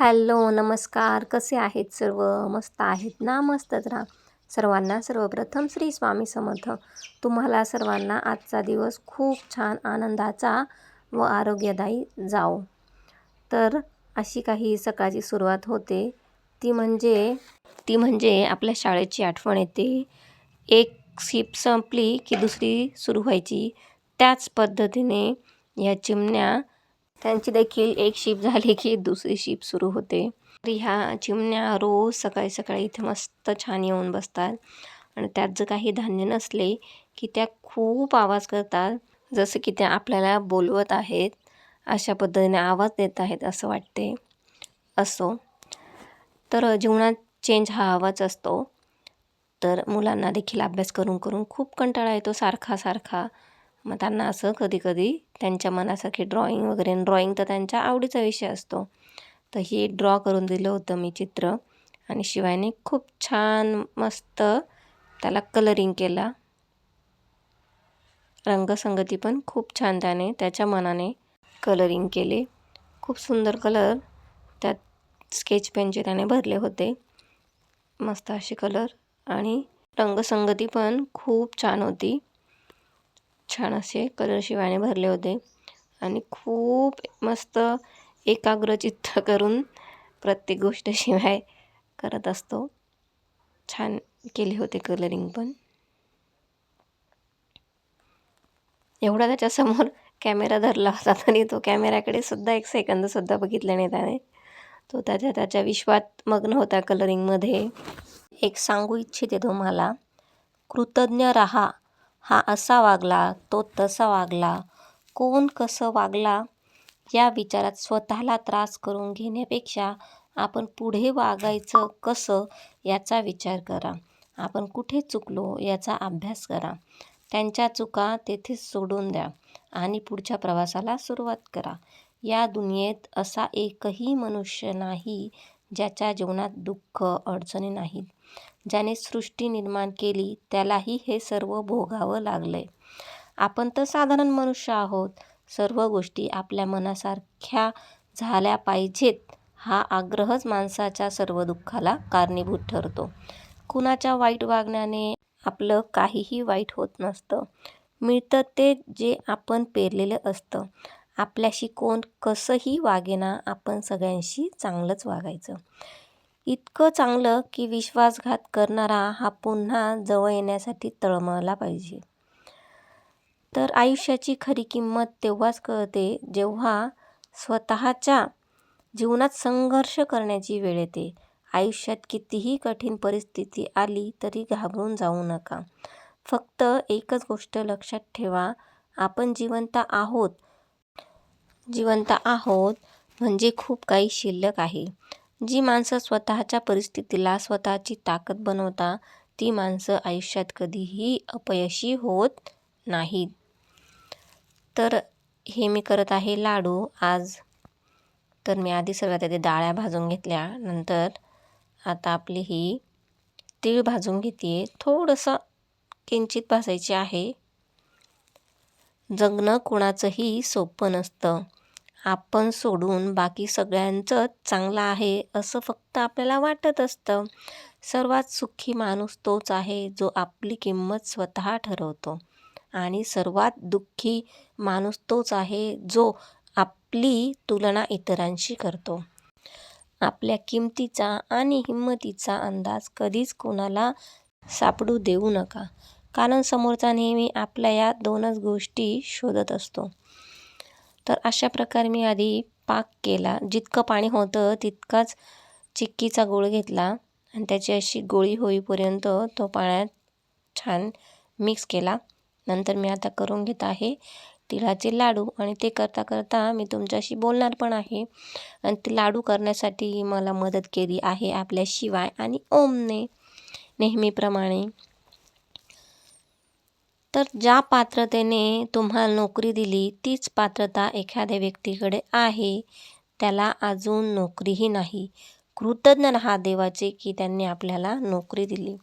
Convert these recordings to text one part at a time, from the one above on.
Hello नमस्कार. कसे आहेत सर्व? मस्त आहेत ना? मस्तच राहा सर्वांना सर्वप्रथम श्री स्वामी समर्थ. तुम्हाला सर्वांना आजचा दिवस खूप छान आनंदाचा व आरोग्यदायी जाओ तर अशी काही सकाळची सुरुवात होते. ती म्हणजे ती म्हणजे आपल्या शाळेची आठवण येते. एक शिप संपली की दुसरी सुरू व्हायची. त्याच पद्धतीने या चिमण्या त्यांची देखील एक शिप झाली की दुसरी शिप सुरू होते. तर ह्या चिमण्या रोज सकाळी सकाळी इथे मस्त छान येऊन बसतात. आणि त्यात जर काही धान्य नसले की त्या खूप आवाज करतात. जसं की त्या आपल्याला बोलवत आहेत अशा पद्धतीने आवाज देत आहेत असं वाटते. असो. तर जीवनात चेंज हा आवाज असतो. तर मुलांना देखील अभ्यास करून करून खूप कंटाळा येतो सारखा सारखा. मग त्यांना असं कधी कधी त्यांच्या मनासारखी ड्रॉईंग वगैरे ड्रॉईंग तर त्यांच्या आवडीचा विषय असतो. तर ही ड्रॉ करून दिलं होतं मी चित्र आणि शिवायने खूप छान मस्त त्याला कलरिंग केला. रंगसंगती पण खूप छान त्याने त्याच्या मनाने कलरिंग केले. खूप सुंदर कलर त्यात स्केच पेनचे त्याने भरले होते. मस्त असे कलर आणि रंगसंगती पण खूप छान होती. छान असे कलर शिवाने भरले होते. आणि खूप मस्त एकाग्रचित्त करून प्रत्येक गोष्ट शिवाय करत असतो. छान केले होते कलरिंग पण. एवढा त्याच्यासमोर कॅमेरा धरला होता तरी तो कॅमेऱ्याकडे सुद्धा एक सेकंदसुद्धा बघितले नाही त्याने. तो त्याच्या त्याच्या विश्वात मग्न होता कलरिंगमध्ये एक सांगू इच्छिते तुम्हाला. कृतज्ञ राहा. हा असा वागला तो तसा वागला. कोण कसं वागला? या विचारात स्वतःला त्रास करून घेण्यापेक्षा आपण पुढे वागायचं कसं याचा विचार करा. आपण कुठे चुकलो याचा अभ्यास करा. त्यांच्या चुका तेथेच सोडून द्या आणि पुढच्या प्रवासाला सुरुवात करा. या दुनियेत असा एकही मनुष्य नाही ज्याच्या जीवनात दुःख अडचणी नाहीत. ज्याने सृष्टी निर्माण केली त्यालाही हे सर्व भोगावं लागलंय. आपण तर साधारण मनुष्य आहोत. सर्व गोष्टी आपल्या मनासारख्या झाल्या पाहिजेत हा आग्रहच माणसाच्या सर्व दुःखाला कारणीभूत ठरतो. कुणाच्या वाईट वागण्याने आपलं काहीही वाईट होत नसतं. मिळतं ते जे आपण पेरलेलं असतं. आपल्याशी कोण कसंही वागेना आपण सगळ्यांशी चांगलंच वागायचं. इतकं चांगलं की विश्वासघात करणारा हा पुन्हा जवळ येण्यासाठी तळमळला पाहिजे. तर आयुष्याची खरी किंमत तेव्हाच कळते जेव्हा स्वतःच्या जीवनात संघर्ष करण्याची वेळ येते. आयुष्यात कितीही कठीण परिस्थिती आली तरी घाबरून जाऊ नका. फक्त एकच गोष्ट लक्षात ठेवा आपण जिवंत आहोत. जिवंत आहोत म्हणजे खूप काही शिल्लक आहे. जी माणसं स्वतःच्या परिस्थितीला स्वतःची ताकद बनवता ती माणसं आयुष्यात कधीही अपयशी होत नाहीत. तर हे मी करत आहे लाडू आज. तर मी आधी सर्वात आधी डाळ्या भाजून घेतल्या नंतर आता आपली ही तीळ भाजून घेते थोडंसं किंचित भाजायचे आहे. जगणं कोणाचंही सोपं नसतं. आपण सोडून बाकी सगळ्यांचंच चांगलं आहे असं फक्त आपल्याला वाटत असतं. सर्वात सुखी माणूस तोच आहे जो आपली किंमत स्वतः ठरवतो. आणि सर्वात दुःखी माणूस तोच आहे जो आपली तुलना इतरांशी करतो. आपल्या किमतीचा आणि हिंमतीचा अंदाज कधीच कोणाला सापडू देऊ नका. कारण समोरचा नेहमी आपल्या या दोनच गोष्टी शोधत असतो. तर अशा प्रकारे मी आधी पाक केला. जितकं पाणी होतं तितकाच चिक्कीचा गोळ घेतला आणि त्याची अशी गोळी होईपर्यंत तो पाण्यात छान मिक्स केला. नंतर मी आता करून घेत आहे तिळाचे लाडू आणि ते करता करता मी तुमच्याशी बोलणार पण आहे. आणि ते लाडू करण्यासाठी मला मदत केली आहे आपल्या शिवाय आणि ओमने नेहमीप्रमाणे. तर ज्या पात्रतेने तुम्हाला नोकरी दिली तीच पात्रता एखाद्या व्यक्तीकडे आहे. त्याला अजून नोकरीही नाही. कृतज्ञ राहा देवाचे की त्यांनी आपल्याला नोकरी दिली.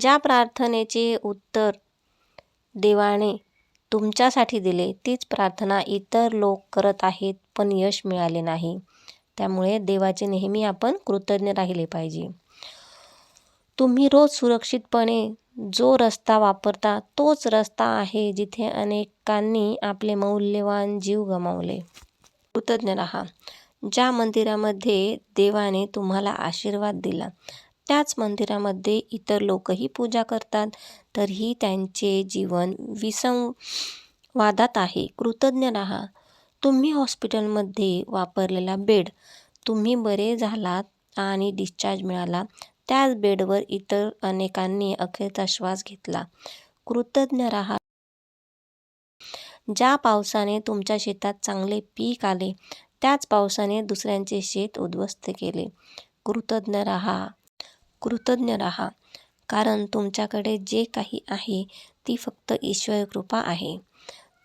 ज्या प्रार्थनेचे उत्तर देवाने तुमच्यासाठी दिले तीच प्रार्थना इतर लोक करत आहेत पण यश मिळाले नाही. त्यामुळे देवाचे नेहमी आपण कृतज्ञ राहिले पाहिजे. तुम्ही रोज सुरक्षितपणे जो रस्ता वापरता तोच रस्ता आहे जिथे अनेकांनी आपले मौल्यवान जीव गमावले. कृतज्ञ राहा. ज्या मंदिरामध्ये देवाने तुम्हाला आशीर्वाद दिला त्याच मंदिरामध्ये इतर लोकही पूजा करतात तरीही त्यांचे जीवन विसंवादात आहे. कृतज्ञ राहा. तुम्ही हॉस्पिटलमध्ये वापरलेला बेड तुम्ही बरे झालात आणि डिस्चार्ज मिळाला त्याच बेडवर इतर अनेकांनी अखेरचा श्वास घेतला. कृतज्ञ राहा. ज्या पावसाने तुमच्या शेतात चांगले पीक आले त्याच पावसाने दुसऱ्यांचे शेत उद्ध्वस्त केले. कृतज्ञ राहा. कृतज्ञ राहा. कारण तुमच्याकडे जे काही आहे ती फक्त ईश्वर कृपा आहे.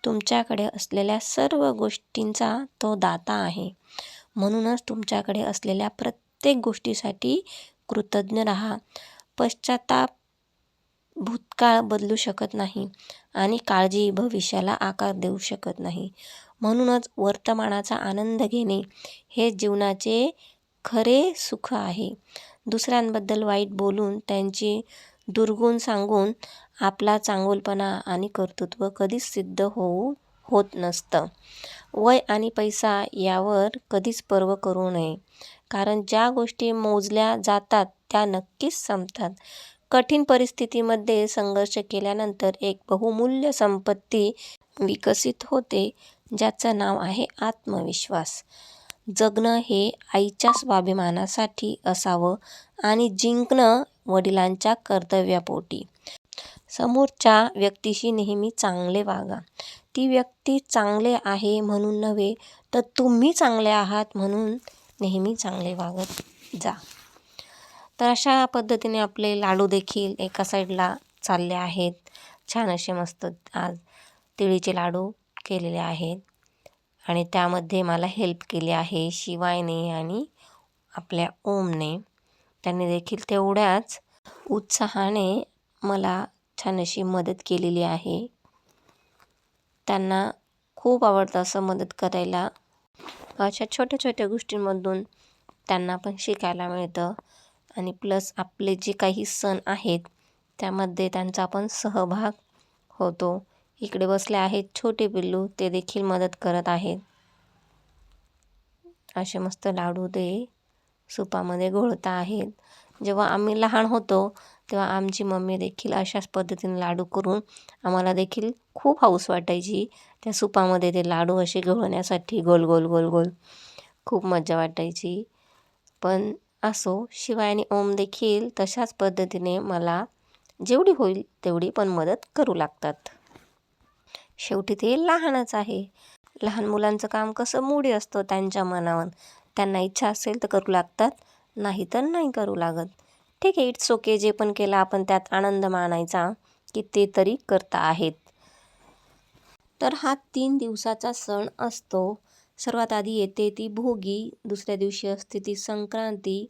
तुमच्याकडे असलेल्या सर्व गोष्टींचा तो दाता आहे. म्हणूनच तुमच्याकडे असलेल्या प्रत्येक गोष्टीसाठी कृतज्ञ राहा. पश्चाताप भूतकाळ बदलू शकत नाही आणि काळजी भविष्याला आकार देऊ शकत नाही. म्हणूनच वर्तमानाचा आनंद घेणे हे जीवनाचे खरे सुख आहे. दुसऱ्यांबद्दल वाईट बोलून त्यांची दुर्गुण सांगून आपला चांगुलपणा आणि कर्तृत्व कधीच सिद्ध होऊ होत नसतं. वय आणि पैसा यावर कधीच पर्व करू नये. कारण ज्या गोष्टी मोजल्या जातात त्या नक्कीच संपतात. कठीण परिस्थितीमध्ये संघर्ष केल्यानंतर एक बहुमूल्य संपत्ती विकसित होते ज्याचं नाव आहे आत्मविश्वास. जगणं हे आईच्या स्वाभिमानासाठी असावं आणि जिंकणं वडिलांच्या कर्तव्यापोटी. समोरच्या व्यक्तीशी नेहमी चांगले वागा. ती व्यक्ती चांगले आहे म्हणून नव्हे तर तुम्ही चांगले आहात म्हणून नेहमी चांगले वागत जा. तर अशा पद्धतीने आपले लाडू देखील एका साईडला चालले आहेत. छान असे मस्त आज तिळीचे लाडू केलेले आहेत. आणि त्यामध्ये मला हेल्प केली आहे शिवायने आणि आपल्या ओमने. त्यांनी देखील तेवढ्याच उत्साहाने मला छान अशी मदत केलेली आहे. त्यांना खूप आवडतं असं मदत करायला अशा छोट्या छोट्या गोष्टींमधून त्यांना पण शिकायला मिळतं. आणि प्लस आपले जे काही सण आहेत त्यामध्ये त्यांचा पण सहभाग होतो. इकडे बसले आहेत छोटे पिल्लू ते देखील मदत करत आहेत. असे मस्त लाडू ते सुपामध्ये घोळता आहेत. जेव्हा आम्ही लहान होतो तेव्हा आमची मम्मी देखील अशाच पद्धतीने लाडू करून आम्हाला देखील खूप हौस वाटायची. त्या सुपामध्ये ते लाडू असे घोळण्यासाठी गोल गोल गोल गोल खूप मजा वाटायची. पण असो शिवाय आणि ओम देखील तशाच पद्धतीने मला जेवढी होईल तेवढी पण मदत करू लागतात. शेवटी ते लहानच आहे. लहान मुलांचं काम कसं मुडी असतं त्यांच्या मनावर. त्यांना इच्छा असेल तर करू लागतात नाही तर नाही करू लागत. ठीक आहे इट्स ओके जे पण केलं आपण त्यात आनंद मानायचा की ते तरी करता आहेत. तर हा तीन दिवसाचा सण असतो. सर्वात आधी येते ती भोगी दुसऱ्या दिवशी असते ती संक्रांती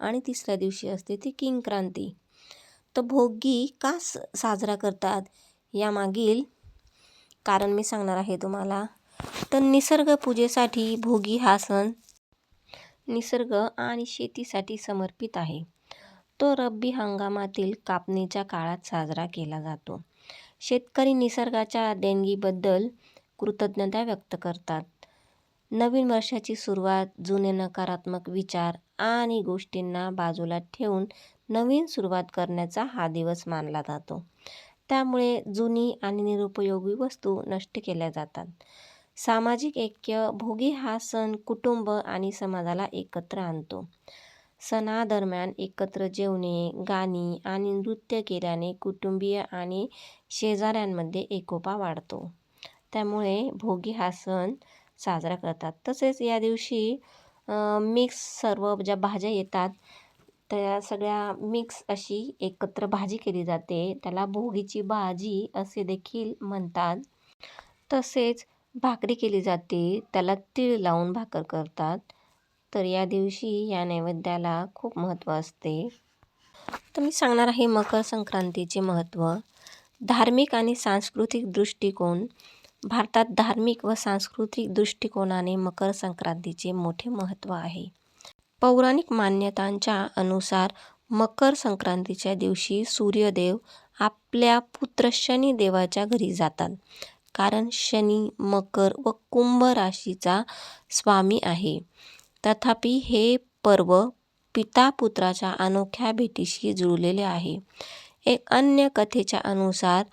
आणि तिसऱ्या दिवशी असते ती किंक्रांती. तर भोगी का साजरा करतात यामागील कारण मी सांगणार आहे तुम्हाला. तर निसर्ग पूजेसाठी भोगी हा सण निसर्ग आणि शेतीसाठी समर्पित आहे. तो रब्बी हंगामातील कापणीच्या काळात साजरा केला जातो. शेतकरी निसर्गाच्या देणगीबद्दल कृतज्ञता व्यक्त करतात. नवीन वर्षाची सुरुवात जुने नकारात्मक विचार आणि गोष्टींना बाजूला ठेवून नवीन सुरुवात करण्याचा हा दिवस मानला जातो. त्यामुळे जुनी आणि निरुपयोगी वस्तू नष्ट केल्या जातात. सामाजिक ऐक्य भोगी हा सण कुटुंब आणि समाजाला एकत्र आणतो. सणादरम्यान एकत्र जेवणे गाणी आणि नृत्य केल्याने कुटुंबीय आणि शेजाऱ्यांमध्ये एकोपा वाढतो. त्यामुळे भोगी हा सण साजरा करतात. तसेच या दिवशी मिक्स सर्व ज्या भाज्या येतात त्या सगळ्या मिक्स अशी एकत्र भाजी केली जाते. त्याला भोगीची भाजी असे देखील म्हणतात. तसेच भाकरी केली जाते. त्याला तीळ लावून भाकर करतात. तर या दिवशी या नैवेद्याला खूप महत्त्व असते. तर मी सांगणार आहे मकर संक्रांतीचे महत्त्व. धार्मिक आणि सांस्कृतिक दृष्टिकोन. भारतात धार्मिक व सांस्कृतिक दृष्टिकोनाने मकर संक्रांतीचे मोठे महत्त्व आहे. पौराणिक मान्यतांच्या अनुसार मकर संक्रांतीच्या दिवशी सूर्यदेव आपल्या पुत्र शनी देवाच्या घरी जातात. कारण शनी मकर व कुंभ राशीचा स्वामी आहे. तथापि हे पर्व पिता पुत्राच्या अनोख्या भेटीशी जुळलेले आहे. एक अन्य कथेच्या अनुसार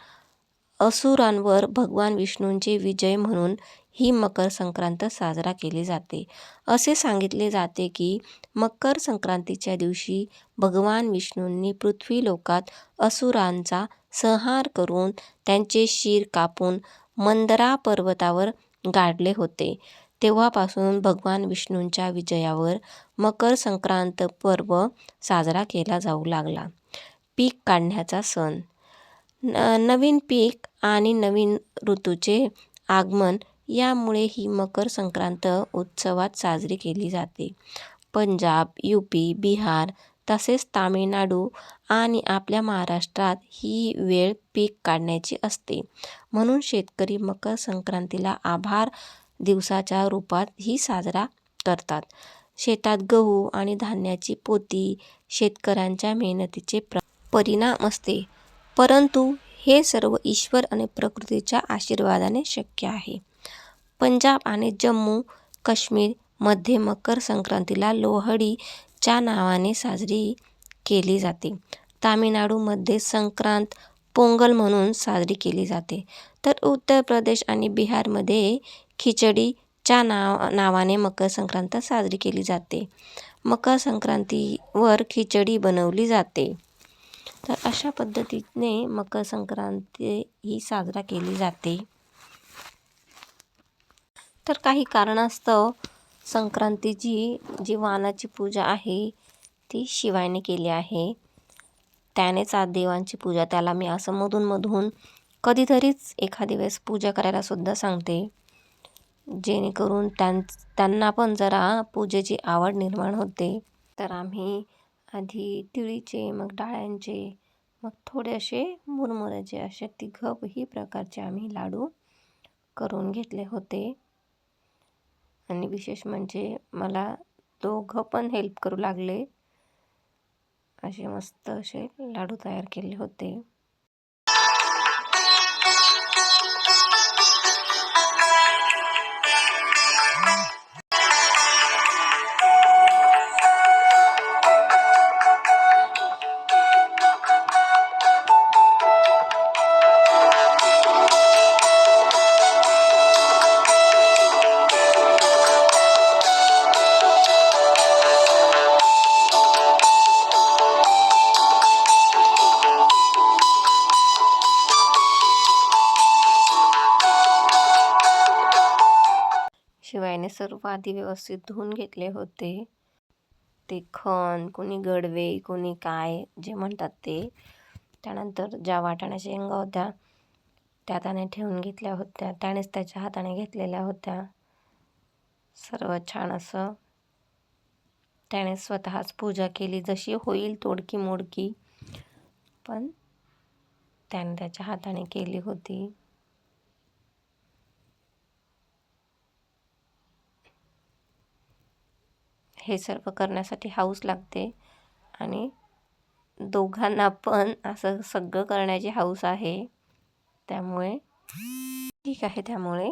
असुरांवर भगवान विष्णूंचे विजय म्हणून ही मकर संक्रांत साजरा केली जाते. असे सांगितले जाते की मकर संक्रांतीच्या दिवशी भगवान विष्णूंनी पृथ्वी लोकात असुरांचा संहार करून त्यांचे शिर कापून मंदरा पर्वतावर गाडले होते. तेव्हापासून भगवान विष्णूंच्या विजयावर मकर संक्रांत पर्व साजरा केला जाऊ लागला. पीक काढण्याचा सण. न नवीन पीक आणि नवीन ऋतूचे आगमन यामुळे ही मकर संक्रांत उत्सवात साजरी केली जाते. पंजाब यू पी बिहार तसेच तामिळनाडू आणि आपल्या महाराष्ट्रात ही वेळ पीक काढण्याची असते. म्हणून शेतकरी मकर संक्रांतीला आभार दिवसाच्या रूपात ही साजरा करतात. शेतात गहू आणि धान्याची पोती शेतकऱ्यांच्या मेहनतीचे प्र परिणाम असते. परंतु हे सर्व ईश्वर आणि प्रकृतीच्या आशीर्वादाने शक्य आहे. पंजाब आणि जम्मू काश्मीरमध्ये मकर संक्रांतीला लोहडीच्या नावाने साजरी केली जाते. तामिळनाडूमध्ये संक्रांत पोंगल म्हणून साजरी केली जाते. तर उत्तर प्रदेश आणि बिहारमध्ये खिचडीच्या नाव नावाने मकर संक्रांत साजरी केली जाते. मकर संक्रांतीवर खिचडी बनवली जाते. तर अशा पद्धतीने मकर संक्रांती ही साजरा केली जाते. तर काही कारणास्तव संक्रांतीची जी वानाची पूजा आहे ती शिवायने केली आहे. त्यानेच आज देवांची पूजा त्याला मी असं मधून मधून कधीतरीच एखादी वेळेस पूजा करायला सुद्धा सांगते. जेणेकरून त्यां त्यांना पण जरा पूजेची आवड निर्माण होते. तर आम्ही आधी तिळीचे मग डाळ्यांचे मग थोडे असे मुरमुऱ्याचे असे तिघही प्रकारचे आम्ही लाडू करून घेतले होते. आणि विशेष म्हणजे मला दोघं पण हेल्प करू लागले. असे मस्त असे लाडू तयार केले होते. सर्व आधी व्यवस्थित धुवून घेतले होते. ते खण कोणी गडवे कोणी काय जे म्हणतात ते. त्यानंतर ज्या वाटाण्याच्या शेंगा होत्या त्या त्याने ठेवून घेतल्या होत्या. त्यानेच त्याच्या हाताने घेतलेल्या होत्या. सर्व छान असं त्याने स्वतःच पूजा केली. जशी होईल तोडकी मोडकी पण त्याने त्याच्या हाताने केली होती. हे सर्व करण्यासाठी हाऊस लागते. आणि दोघांना पण असं सगळं करण्याची हाऊस आहे. त्यामुळे ठीक आहे त्यामुळे.